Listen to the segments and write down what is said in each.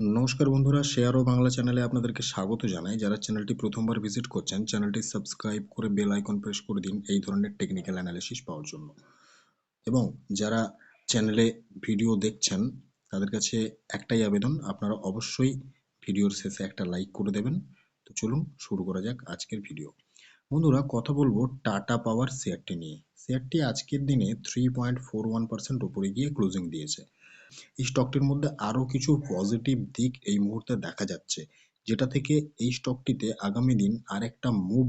নমস্কার বন্ধুরা শেয়ার ও বাংলা চ্যানেলে আপনাদেরকে স্বাগত জানাই। যারা চ্যানেলটি প্রথমবার ভিজিট করছেন, চ্যানেলটি সাবস্ক্রাইব করে বেল আইকন প্রেস করে দিন এই ধরনের টেকনিক্যাল অ্যানালিসিস পাওয়ার জন্য। এবং যারা চ্যানেলে ভিডিও দেখছেন, তাদের কাছে একটাই আবেদন, আপনারা অবশ্যই ভিডিওর শেষে একটা লাইক করে দেবেন। তো চলুন শুরু করা যাক আজকের ভিডিও বন্ধুরা, কথা বলব টাটা পাওয়ার শেয়ারটি নিয়ে। শেয়ারটি আজকের দিনে three point four one percent উপরে গিয়ে ক্লোজিং দিয়েছে। এই স্টকটির মধ্যে আরও কিছু পজিটিভ দিক এই মুহূর্তে দেখা যাচ্ছে, যেটা থেকে এই স্টকটিতে আগামী দিন আরেকটা মুভ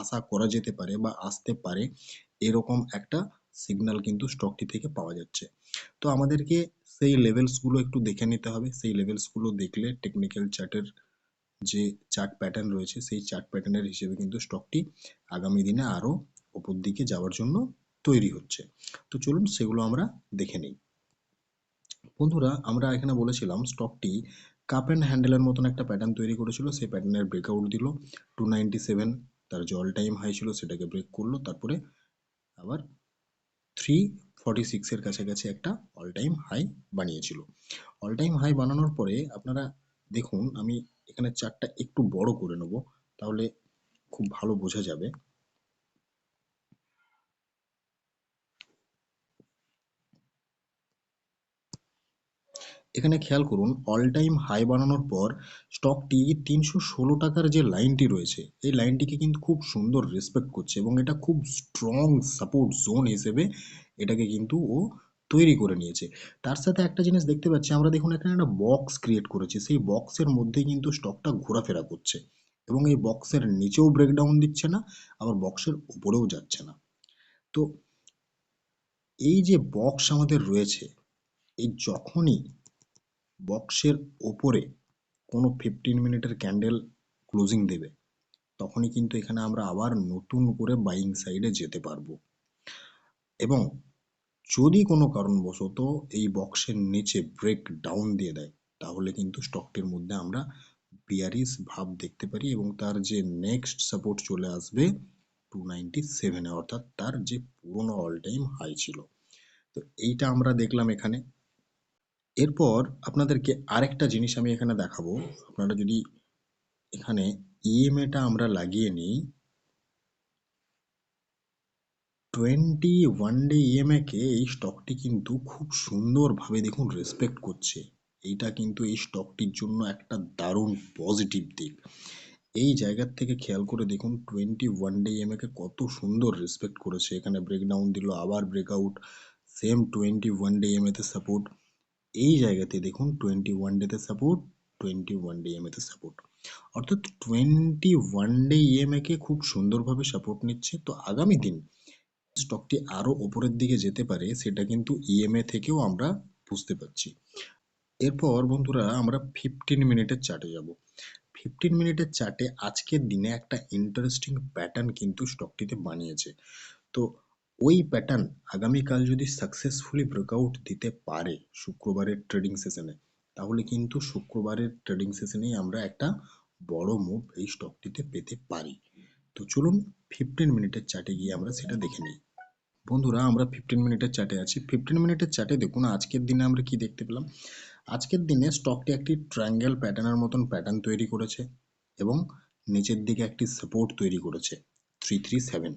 আশা করা যেতে পারে বা আসতে পারে, এরকম একটা সিগন্যাল কিন্তু স্টকটি থেকে পাওয়া যাচ্ছে। তো আমাদেরকে সেই লেভেলসগুলো একটু দেখে নিতে হবে, সেই লেভেলসগুলো দেখলে টেকনিক্যাল চার্টের যে চার্ট প্যাটার্ন রয়েছে, সেই চার্ট প্যাটার্নের হিসেবে কিন্তু স্টকটি আগামী দিনে আরও ওপর দিকে যাওয়ার জন্য তৈরি হচ্ছে। তো চলুন সেগুলো আমরা দেখে নিই। বন্ধুরা, আমরা এখানে বলেছিলাম স্টকটি কাপ অ্যান্ড হ্যান্ডেলের মতন একটা প্যাটার্ন তৈরি করেছিল। সেই প্যাটার্নের ব্রেকআউট দিল। টু সেভেন তার যে অল টাইম হাই ছিল, সেটাকে ব্রেক করল। তারপরে আবার থ্রি ফর্টি সিক্সের কাছাকাছি একটা অল টাইম হাই বানিয়েছিল। অল টাইম হাই বানানোর পরে আপনারা দেখুন, আমি এখানে চারটা একটু বড় করে নেব, তাহলে খুব ভালো বোঝা যাবে। এখানে খেয়াল করুন অল টাইম হাই বানানোর পর স্টকটি তিনশো ষোলো টাকার যে লাইনটি রয়েছে, এই লাইনটিকে কিন্তু খুব সুন্দর রেসপেক্ট করছে এবং এটা খুব স্ট্রং সাপোর্ট জোন হিসেবে এটাকে কিন্তু ও তৈরি করে নিয়েছে। তার সাথে একটা জিনিস দেখতে পাচ্ছি, আমরা দেখুন এখানে একটা বক্স ক্রিয়েট করেছে, সেই বক্সের মধ্যে কিন্তু স্টকটা ঘোরাফেরা করছে এবং এই বক্সের নিচেও ব্রেকডাউন দিচ্ছে না, আবার বক্সের উপরেও যাচ্ছে না। তো এই যে বক্স আমাদের রয়েছে, এই যখনই বক্সের ওপরে কোনো ফিফটিন মিনিটের ক্যান্ডেল ক্লোজিং দেবে, তখনই কিন্তু এখানে আমরা আবার নতুন করে বাইং সাইডে যেতে পারব। এবং যদি কোনো কারণবশত এই বক্সের নিচে ব্রেক ডাউন দিয়ে দেয়, তাহলে কিন্তু স্টকটির মধ্যে আমরা বিয়ারিস ভাব দেখতে পারি এবং তার যে নেক্সট সাপোর্ট চলে আসবে টু নাইনটি সেভেনে অর্থাৎ তার যে পুরোনো অল টাইম হাই ছিল। তো এইটা আমরা দেখলাম এখানে। এরপর আপনাদেরকে আরেকটা জিনিস আমি এখানে দেখাবো। আপনারা যদি এখানে ইএমএটা আমরা লাগিয়ে নিই টোয়েন্টি ওয়ান ডে ইএমএ কে এই স্টকটি কিন্তু খুব সুন্দরভাবে দেখুন রেসপেক্ট করছে। এইটা কিন্তু এই স্টকটির জন্য একটা দারুণ পজিটিভ দিক। এই জায়গার থেকে খেয়াল করে দেখুন টোয়েন্টি ওয়ান ডে ইএমএ কে কত সুন্দর রেসপেক্ট করেছে। এখানে ব্রেকডাউন দিল, আবার breakout same twenty one day EMA তে সাপোর্ট এই জায়গাতে দেখুন টোয়েন্টি ওয়ান ডেতে support twenty one day M ইএমএতে support অর্থাৎ টোয়েন্টি ওয়ান ডে ইএমএ কে খুব সুন্দরভাবে সাপোর্ট নিচ্ছে। তো আগামী দিন স্টকটি আরও ওপরের দিকে যেতে পারে, সেটা কিন্তু ইএমএ থেকেও আমরা বুঝতে পারছি। এরপর বন্ধুরা আমরা ফিফটিন মিনিটের চার্টে যাব। ফিফটিন মিনিটের চার্টে আজকের দিনে একটা ইন্টারেস্টিং প্যাটার্ন কিন্তু স্টকটিতে বানিয়েছে। তো ওই প্যাটার্ন আগামীকাল যদি সাকসেসফুলি ব্রেকআউট দিতে পারে শুক্রবারের ট্রেডিং সেশনে তাহলে কিন্তু শুক্রবারের ট্রেডিং সেশনেই আমরা একটা বড় মুভ এই স্টকটিতে পেতে পারি। তো চলুন ফিফটিন মিনিটের চার্টে গিয়ে আমরা সেটা দেখে নিই। বন্ধুরা, আমরা ফিফটিন মিনিটের চার্টে আছি। ফিফটিন মিনিটের চার্টে দেখুন, আজকের দিনে আমরা কি দেখতে পেলাম? আজকের দিনে স্টকটি একটি ট্রায়াঙ্গেল প্যাটার্নের মতন প্যাটার্ন তৈরি করেছে এবং নিচের দিকে একটি সাপোর্ট তৈরি করেছে থ্রি থ্রি সেভেন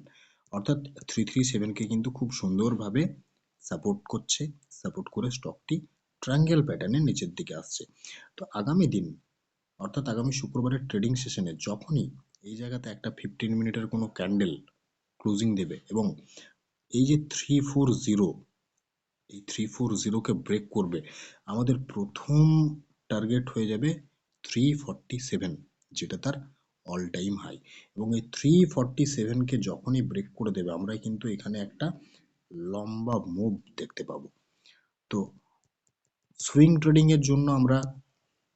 অর্থাৎ থ্রি থ্রি সেভেনকে কিন্তু খুব সুন্দরভাবে সাপোর্ট করছে সাপোর্ট করে স্টকটি ট্রায়াঙ্গেল প্যাটার্নের নিচের দিকে আসছে। তো আগামী দিন, অর্থাৎ আগামী শুক্রবারের ট্রেডিং সেশনে যখনই এই জায়গাতে একটা ফিফটিন মিনিটের কোনো ক্যান্ডেল ক্লোজিং দেবে এবং এই যে থ্রি ফোর জিরো এই থ্রি ফোর জিরোকে ব্রেক করবে, আমাদের প্রথম টার্গেট হয়ে যাবে থ্রি ফর্টি সেভেন যেটা তার অল টাইম হাই এবং এই থ্রি ফর্টি সেভেনকে যখনই ব্রেক করে দেবে আমরা কিন্তু এখানে একটা লম্বা মুভ দেখতে পাবো। তো সুইং ট্রেডিংয়ের জন্য আমরা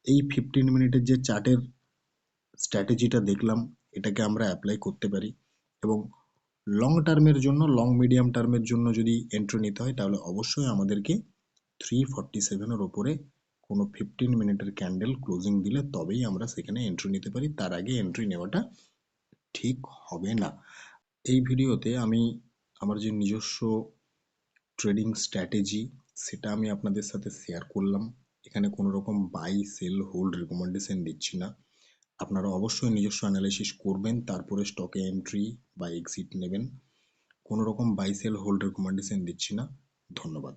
এই ফিফটিন মিনিটের যে চার্টের স্ট্র্যাটেজিটা দেখলাম, এটাকে আমরা অ্যাপ্লাই করতে পারি। এবং লং টার্মের জন্য লং মিডিয়াম টার্মের জন্য যদি এন্ট্রি নিতে হয়, তাহলে অবশ্যই আমাদেরকে থ্রি ফর্টি সেভেনের ওপরে কোনো ফিফটিন মিনিটের ক্যান্ডেল ক্লোজিং দিলে তবেই আমরা সেখানে এন্ট্রি নিতে পারি। তার আগে এন্ট্রি নেওয়াটা ঠিক হবে না। এই ভিডিওতে আমি আমার যে নিজস্ব ট্রেডিং স্ট্র্যাটেজি সেটা আমি আপনাদের সাথে শেয়ার করলাম। এখানে কোনো রকম বাই সেল হোল্ড রেকমেন্ডেশন দিচ্ছি না। আপনারা অবশ্যই নিজস্ব অ্যানালাইসিস করবেন, তারপরে স্টকে এন্ট্রি বা এক্সিট নেবেন। কোনো রকম বাই সেল হোল্ড রেকমেন্ডেশন দিচ্ছি না। ধন্যবাদ।